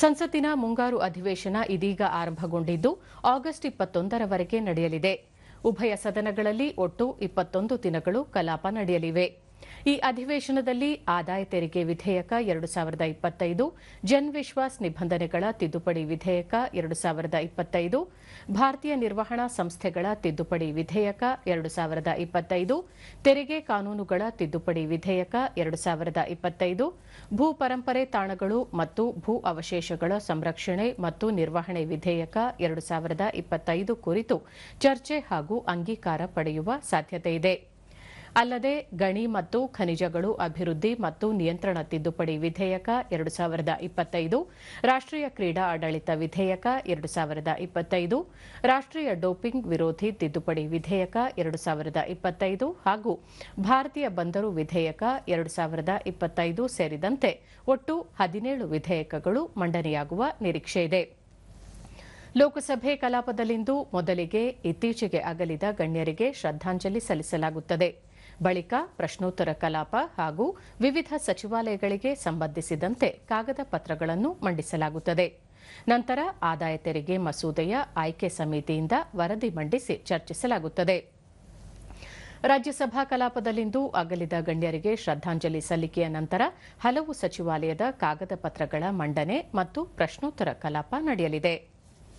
ಸಂಸತ್ತಿನ ಮುಂಗಾರು ಅಧಿವೇಶನ ಇದೀಗ ಆರಂಭಗೊಂಡಿದ್ದು ಆಗಸ್ಟ್ ಇಪ್ಪತ್ತೊಂದರವರೆಗೆ ನಡೆಯಲಿದೆ. ಉಭಯ ಸದನಗಳಲ್ಲಿ ಒಟ್ಟು ಇಪ್ಪತ್ತೊಂದು ದಿನಗಳು ಕಲಾಪ ನಡೆಯಲಿವೆ. ಈ ಅಧಿವೇಶನದಲ್ಲಿ ಆದಾಯ ತೆರಿಗೆ ವಿಧೇಯಕ ಎರಡು ಸಾವಿರದ ಇಪ್ಪತ್ತೈದು ಜನ್ ವಿಶ್ವಾಸ್ ನಿಬಂಧನೆಗಳ ತಿದ್ದುಪಡಿ ವಿಧೇಯಕ ಎರಡು ಸಾವಿರದ ಇಪ್ಪತ್ತೈದು, ಭಾರತೀಯ ನಿರ್ವಹಣಾ ಸಂಸ್ಥೆಗಳ ತಿದ್ದುಪಡಿ ವಿಧೇಯಕ ಎರಡು ಸಾವಿರದ ಇಪ್ಪತ್ತೈದು, ತೆರಿಗೆ ಕಾನೂನುಗಳ ತಿದ್ದುಪಡಿ ವಿಧೇಯಕ ಎರಡು ಸಾವಿರದ ಇಪ್ಪತ್ತೈದು, ಭೂ ಪರಂಪರೆ ತಾಣಗಳು ಮತ್ತು ಭೂ ಅವಶೇಷಗಳ ಸಂರಕ್ಷಣೆ ಮತ್ತು ನಿರ್ವಹಣೆ ವಿಧೇಯಕ ಎರಡು ಸಾವಿರದ ಇಪ್ಪತ್ತೈದು ಕುರಿತು ಚರ್ಚೆ ಹಾಗೂ ಅಂಗೀಕಾರ ಪಡೆಯುವ ಸಾಧ್ಯತೆಯಿದೆ ಅಲ್ಲದೆ ಗಣಿ ಮತ್ತು ಖನಿಜಗಳು ಅಭಿವೃದ್ಧಿ ಮತ್ತು ನಿಯಂತ್ರಣ ತಿದ್ದುಪಡಿ ವಿಧೇಯಕ ಎರಡು ಸಾವಿರದ ಇಪ್ಪತ್ತೈದು ರಾಷ್ಟೀಯ ಕ್ರೀಡಾ ಆಡಳಿತ ವಿಧೇಯಕ ಎರಡು ಸಾವಿರದ ಇಪ್ಪತ್ತೈದು ರಾಷ್ಟೀಯ ಡೋಪಿಂಗ್ ವಿರೋಧಿ ತಿದ್ದುಪಡಿ ವಿಧೇಯಕ ಎರಡು ಸಾವಿರದ ಇಪ್ಪತ್ತೈದು ಹಾಗೂ ಭಾರತೀಯ ಬಂದರು ವಿಧೇಯಕ ಎರಡು ಸಾವಿರದ ಇಪ್ಪತ್ತೈದು ಸೇರಿದಂತೆ ಒಟ್ಟು ಹದಿನೇಳು ವಿಧೇಯಕಗಳು ಮಂಡನೆಯಾಗುವ ನಿರೀಕ್ಷೆಯಿದೆ ಲೋಕಸಭೆ ಕಲಾಪದಲ್ಲಿಂದು ಮೊದಲಿಗೆ ಇತ್ತೀಚೆಗೆ ಅಗಲಿದ ಗಣ್ಯರಿಗೆ ಶ್ರದ್ದಾಂಜಲಿ ಸಲ್ಲಿಸಲಾಗುತ್ತದೆ. ಬಳಿಕ ಪ್ರಶ್ನೋತ್ತರ ಕಲಾಪ ಹಾಗೂ ವಿವಿಧ ಸಚಿವಾಲಯಗಳಿಗೆ ಸಂಬಂಧಿಸಿದಂತೆ ಕಾಗದ ಪತ್ರಗಳನ್ನು ಮಂಡಿಸಲಾಗುತ್ತದೆ. ನಂತರ ಆದಾಯ ತೆರಿಗೆ ಮಸೂದೆಯ ಆಯ್ಕೆ ಸಮಿತಿಯಿಂದ ವರದಿ ಮಂಡಿಸಿ ಚರ್ಚಿಸಲಾಗುತ್ತದೆ. ರಾಜ್ಯಸಭಾ ಕಲಾಪದಲ್ಲಿಂದು ಅಗಲಿದ ಗಣ್ಯರಿಗೆ ಶ್ರದ್ದಾಂಜಲಿ ಸಲ್ಲಿಕೆಯ ನಂತರ ಹಲವು ಸಚಿವಾಲಯದ ಕಾಗದ ಪತ್ರಗಳ ಮಂಡನೆ ಮತ್ತು ಪ್ರಶ್ನೋತ್ತರ ಕಲಾಪ ನಡೆಯಲಿದೆ.